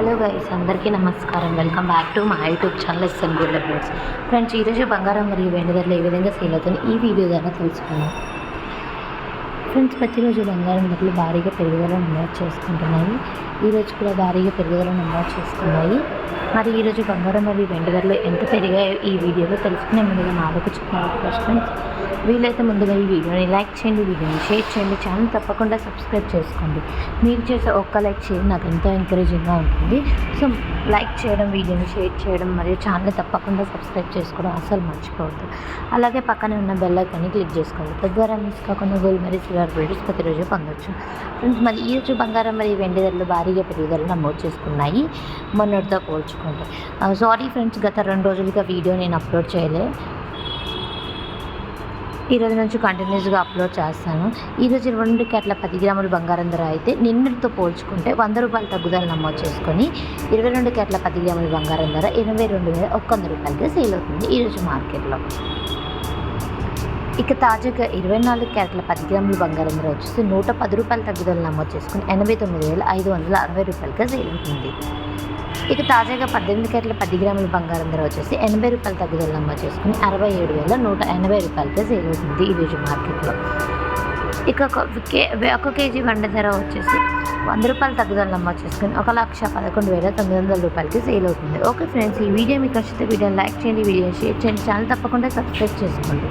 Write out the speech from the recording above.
Hello guys అందరికీ నమస్కారం. Welcome back to మా YouTube channel SN gold updates friends ఈరోజు బంగారం మరియు వెండి ధరలు ఏ విధంగా సేల్ అవుతుంది ఈ వీడియో ద్వారా తెలుసుకుందాం. ఫ్రెండ్స్ ప్రతిరోజు బంగారం ధరలు భారీగా పెరుగుదల నమోదు చేసుకుంటున్నాయి. ఈరోజు కూడా భారీగా పెరుగుదల నమోదు చేస్తున్నాయి మరి ఈరోజు బంగారం మరియు వెండి ధరలు ఎంత పెరిగాయో ఈ వీడియోలో తెలుసుకునే ముందుగా నాలుగు చిన్న ఫ్రెండ్స్ వీలైతే ముందుగా ఈ వీడియోని లైక్ చేయండి వీడియోని షేర్ చేయండి ఛానల్ తప్పకుండా సబ్స్క్రైబ్ చేసుకోండి. మీరు చేసే ఒక్క లైక్ చేయడం నాకు ఎంతో ఎంకరేజింగ్గా ఉంటుంది. సో లైక్ చేయడం వీడియోని షేర్ చేయడం మరియు ఛానల్ తప్పకుండా సబ్స్క్రైబ్ చేసుకోవడం అసలు మర్చిపోవద్దు. అలాగే పక్కనే ఉన్న బెల్ ఐకాన్ని క్లిక్ చేసుకోండి. తద్వారా మిస్ కాకుండా గోల్డ్ మరియు సిల్వర్ వీడియోస్ ప్రతిరోజు పొందొచ్చు. ఫ్రెండ్స్ మరి ఈరోజు బంగారం మరియు వెండి ధరలు భారీగా పెరుగుదల నమోదు చేసుకున్నాయి. మొన్నటితో పోల్చుకుంటే. Uh, సారీ ఫ్రెండ్స్ గత రెండు రోజులుగా వీడియో నేను అప్లోడ్ చేయలే. ఈరోజు నుంచి కంటిన్యూస్గా అప్లోడ్ చేస్తాను. ఈరోజు ఇరవై రెండు క్యాట్ల పది గ్రాముల బంగారం ధర అయితే నిన్నటితో పోల్చుకుంటే వంద రూపాయల తగ్గుదల నమోదు చేసుకొని ఇరవై రెండు క్యాట్ల పది గ్రాముల బంగారం ధర ఇరవై రెండు వేల ఒక్క వంద రూపాయలకి సేల్ అవుతుంది ఈరోజు మార్కెట్లో. ఇక తాజాగా ఇరవై నాలుగు క్యారెట్ల పది గ్రాముల బంగారం ధర వచ్చేసి నూట పది రూపాయల తగ్గుదల నమోదు చేసుకుని ఎనభై తొమ్మిది వేల ఐదు వందల అరవై రూపాయలకి సేల్ అవుతుంది. ఇక తాజాగా పద్దెనిమిది క్యారెట్ల పది గ్రాముల బంగారం ధర వచ్చేసి ఎనభై రూపాయల తగ్గుదల నమోదు చేసుకుని అరవై ఏడు వేల నూట ఎనభై రూపాయలతో సేల్ అవుతుంది ఈరోజు మార్కెట్లో. ఇక ఒక కే ఒక కేజీ వండ ధర వచ్చేసి వంద రూపాయల తగ్గుదల నమోదు చేసుకుని ఒక లక్ష పదకొండు వేల తొమ్మిది వందల రూపాయలకి సేల్ అవుతుంది. ఓకే ఫ్రెండ్స్ ఈ వీడియో మీకు నచ్చితే వీడియోని లైక్ చేయండి వీడియోని షేర్ చేయండి. ఛానల్ తప్పకుండా సబ్స్క్రైబ్ చేసుకోండి.